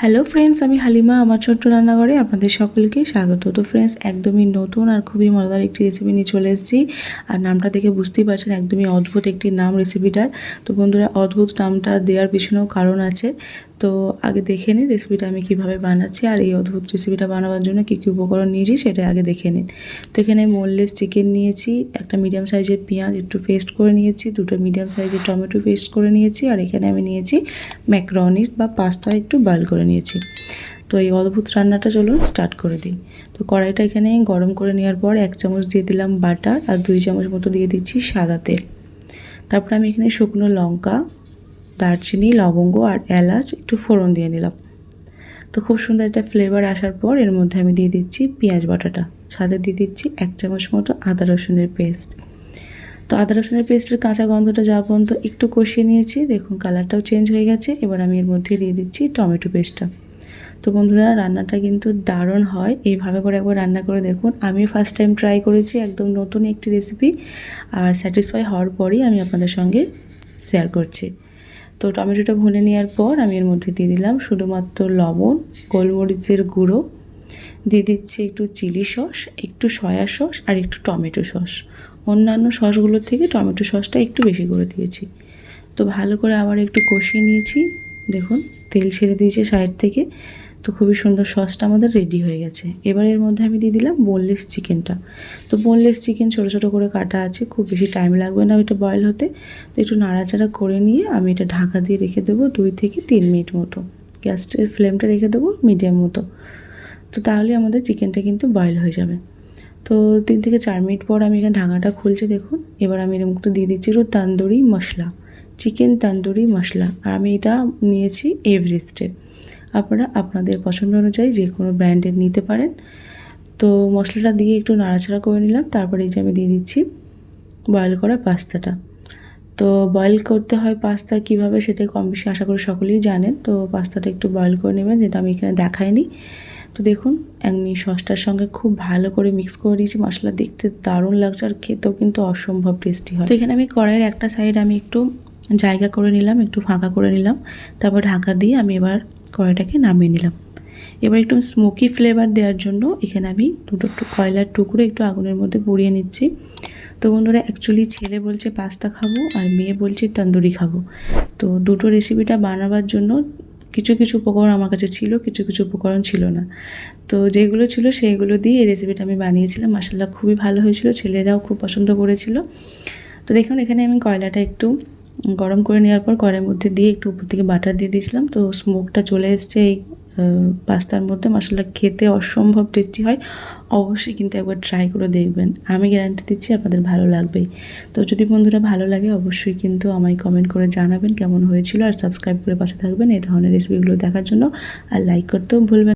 Hello friends আমি হালিমা আমার ছোট্ট রান্নাঘরে আপনাদের সকলকে স্বাগত। তো ফ্রেন্ডস একদমই নতুন আর খুবই মজাদার একটি রেসিপি নিয়ে চলে এসেছি। আর নামটা দেখে বুঝতেই পারছেন একদমই অদ্ভুত একটি নাম রেসিপিটার তো বন্ধুরা, অদ্ভুত নামটা দেওয়ার পিছনেও কারণ আছে। তো আগে দেখে নিন রেসিপিটা আমি কীভাবে বানাচ্ছি আর এই অদ্ভুত রেসিপিটা বানাবার জন্য কী কী উপকরণ নিয়েছি সেটা আগে দেখে নিন। তো এখানে মোললেস চিকেন নিয়েছি, একটা মিডিয়াম সাইজের পেঁয়াজ একটু পেস্ট করে নিয়েছি, দুটো মিডিয়াম সাইজের টমেটো পেস্ট করে নিয়েছি আর এখানে আমি নিয়েছি ম্যাক্রনিস বা পাস্তা একটু বয়েল করে নিয়েছি। তো এই অদ্ভুত রান্নাটা চলুন স্টার্ট করে দিই। তো কড়াইটা এখানে গরম করে নেওয়ার পর এক চামচ দিয়ে দিলাম বাটার আর দুই চামচ মতো দিয়ে দিচ্ছি সাদা তেল। তারপর আমি এখানে শুকনো লঙ্কা দারচিনি, লবঙ্গ আর এলাচ একটু ফোড়ন দিয়ে নিলাম। তো খুব সুন্দর একটা ফ্লেভার আসার পর এর মধ্যে আমি দিয়ে দিচ্ছি পেঁয়াজ বাটাটা। সাথে দিয়ে দিচ্ছি এক চামচ মতো আদা রসুনের পেস্ট তো আদা রসুনের পেস্টের কাঁচা গন্ধটা যা পর্যন্ত একটু কষিয়ে নিয়েছি। দেখুন কালারটাও চেঞ্জ হয়ে গেছে। এবার আমি এর মধ্যে দিয়ে দিচ্ছি টমেটো পেস্টটা তো বন্ধুরা, রান্নাটা কিন্তু দারুণ হয়। এইভাবে করে একবার রান্না করে দেখুন। আমি ফার্স্ট টাইম ট্রাই করেছি, একদম নতুন একটি রেসিপি আর স্যাটিসফাই হওয়ার পরই আমি আপনাদের সঙ্গে শেয়ার করছি। তো টমেটোটা ভুনে নেওয়ার পর আমি এর মধ্যে দিয়ে দিলাম শুধুমাত্র লবণ, গোলমরিচের গুঁড়ো। দিয়ে দিচ্ছি একটু চিলি সস, একটু সয়া সস আর একটু টমেটো সস। অন্যান্য সসগুলোর থেকে টমেটো সসটা একটু বেশি করে দিয়েছি। তো ভালো করে আবার একটু কষিয়ে নিয়েছি। দেখুন, তেল ছেড়ে দিয়েছে সাইড থেকে। তো খুবই সুন্দর সসটা আমাদের রেডি হয়ে গেছে। এবার এর মধ্যে আমি দিয়ে দিলাম বোনলেস চিকেনটা তো বোনলেস চিকেন ছোটো ছোটো করে কাটা আছে, খুব বেশি টাইম লাগবে না ওইটা বয়েল হতে। তো একটু নাড়াচাড়া করে নিয়ে আমি এটা ঢাকা দিয়ে রেখে দেবো দুই থেকে তিন মিনিট মতো। গ্যাসের ফ্লেমটা রেখে দেবো মিডিয়াম মতো। তো তাহলে আমাদের চিকেনটা কিন্তু বয়েল হয়ে যাবে। তো তিন থেকে চার মিনিট পর আমি এখানে ঢাকাটা খুলছে দেখুন। এবার আমি এর মধ্যে দিয়ে দিচ্ছি একটু তান্দুরি মশলা। চিকেন তান্দুরি মশলা। আর আমি এটা নিয়েছি এভারেস্টে আপনারা আপনাদের পছন্দ অনুযায়ী যে কোনো ব্র্যান্ডের নিতে পারেন। তো মশলাটা দিয়ে একটু নাড়াচাড়া করে নিলাম, তারপরে এই যে আমি দিয়ে দিচ্ছি বয়েল করা পাস্তাটা। তো বয়েল করতে হয় পাস্তা কীভাবে সেটা কম বেশি আশা করি সকলেই জানেন। তো পাস্তাটা একটু বয়েল করে নেবেন, যেটা আমি এখানে দেখাইনি। তো দেখুন, আমি সসটার সঙ্গে খুব ভালো করে মিক্স করে দিয়েছি মশলা দেখতে দারুণ লাগছে আর খেতেও কিন্তু অসম্ভব টেস্টি হয়। তো এখানে আমি কড়াইয়ের একটা সাইড আমি একটু জায়গা করে নিলাম, একটু ফাঁকা করে নিলাম। তারপর ঢাকা দিয়ে আমি এবার কড়াইটাকে নামিয়ে নিলাম। এবার একটু স্মোকি ফ্লেভার দেওয়ার জন্য এখানে আমি দুটো কয়লার টুকরো একটু আগুনের মধ্যে পুড়িয়ে নিচ্ছি। তো বন্ধুরা অ্যাকচুয়ালি ছেলে বলছে পাস্তা খাব আর মেয়ে বলছে তন্দুরি খাব। তো দুটো রেসিপিটা বানাবার জন্য কিছু কিছু উপকরণ আমার কাছে ছিল, কিছু কিছু উপকরণ ছিল না। তো যেগুলো ছিল সেইগুলো দিয়ে এই রেসিপিটা আমি বানিয়েছিলাম। মাসাল্লাহ খুবই ভালো হয়েছিল। ছেলেরাও খুব পছন্দ করেছিল। তো দেখুন, এখানে আমি কয়লাটা একটু গরম করে নেওয়ার পর কড়াইয়ের মধ্যে দিয়ে একটু উপর থেকে বাটার দিয়ে দিয়েছিলাম। তো স্মোকটা চলে এসছে এই পাস্তার মধ্যে। মশলা খেতে অসম্ভব টেস্টি হয়। অবশ্যই কিন্তু একবার ট্রাই করে দেখবেন। আমি গ্যারান্টি দিচ্ছি আপনাদের ভালো লাগবেই তো যদি বন্ধুরা ভালো লাগে, অবশ্যই কিন্তু আমায় কমেন্ট করে জানাবেন কেমন হয়েছিল। আর সাবস্ক্রাইব করে পাশে থাকবেন এই ধরনের রেসিপিগুলো দেখার জন্য। আর লাইক করতেও ভুলবেন